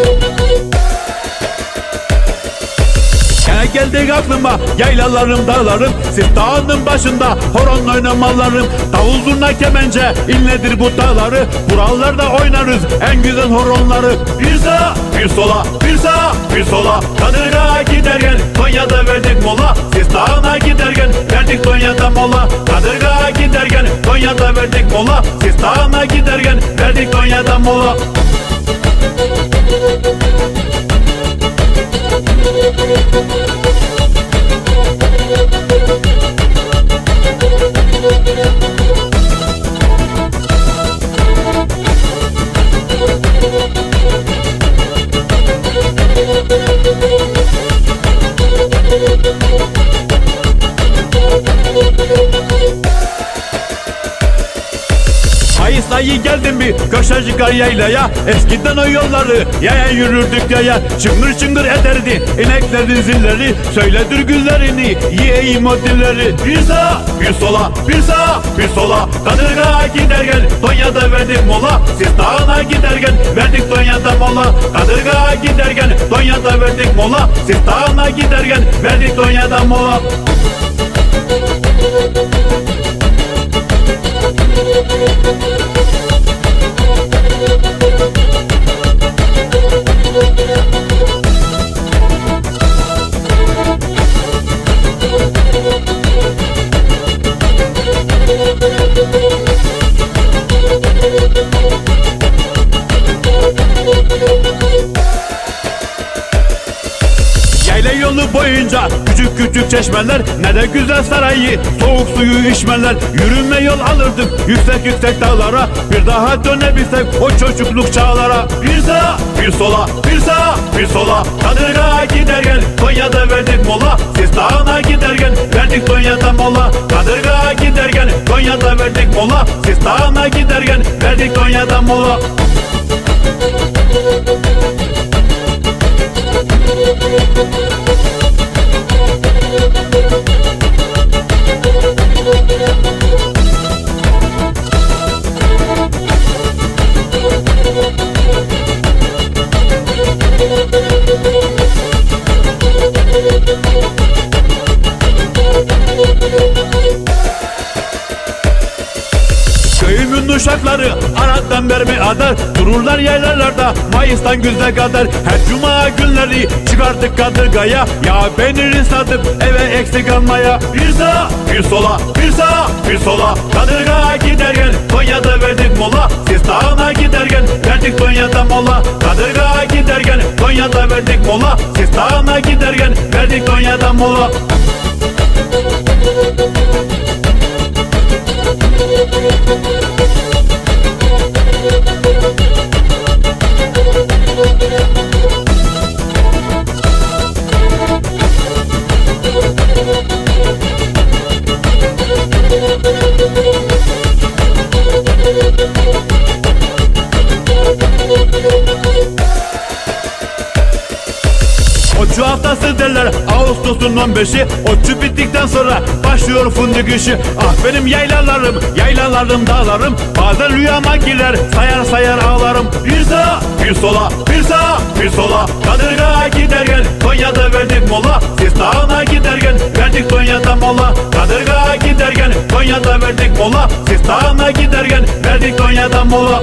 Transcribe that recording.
Gene geldik aklıma. Yaylalarım dağlarım Siz dağının başında horon oynamalarım. Davul zurna kemence inledir bu dağları? Buralarda oynarız en güzel horonları. Bir sağa bir sola bir sağa bir sola. Kadırga giderken Konya'da verdik mola. Siz dağına giderken verdik Konya'da mola. Kadırga giderken Konya'da verdik mola. Siz dağına giderken verdik Konya'da mola Mayıs ayı geldim bir köşe çıkar yaylaya Eskiden o yolları yaya yürürdük yaya Çıngır çıngır ederdi ineklerin zilleri. Söyle dürgüllerini yiyeyim o dilleri. Bir sağa bir sola bir sağa bir sola. Kadırga giderken Tonya'da verdik mola. Siz dağına giderken verdik Tonya'da mola. Kadırga giderken Tonya'da verdik mola. Siz dağına giderken verdik Tonya'da mola. Yayla boyunca küçük küçük çeşmeler Ne de güzel sarayı soğuk suyu içmeler Yürüme yol alırdık yüksek yüksek dağlara Bir daha dönebilsek o çocukluk çağlara. Bir sağa bir sola bir sağa bir sola. Kadırga giderken Konya'da verdik mola. Siz dağına giderken verdik Konya'da mola. Kadırga giderken Konya'da verdik mola. Siz dağına giderken verdik Konya'da mola Uşakları Arat'tan mermi adar Dururlar yaylalarda Mayıs'tan güze kadar. Her cuma günleri çıkarttık kadırgaya. Ya peyniri satıp eve eksik almaya. Bir sağa bir sola bir sağa bir sola. Kadırga giderken Konya'da verdik mola. Siz dağına giderken verdik Konya'da mola. Kadırga giderken Konya'da verdik mola. Siz dağına giderken verdik Konya'da mola Oçu haftası derler Ağustos'un 15'i Oçu bittikten sonra başlıyor fındık işi. Ah benim yaylalarım, yaylalarım dağlarım. Bazen rüyama girer sayar sayar ağlarım. Bir sağa bir sola bir sağa bir sola. Kadırga giderken Konya'da verdik mola. Siz dağına giderken verdik Konya'da mola. Kadırga giderken Konya'da verdik mola. Siftahına giderken verdik Konya'da mola.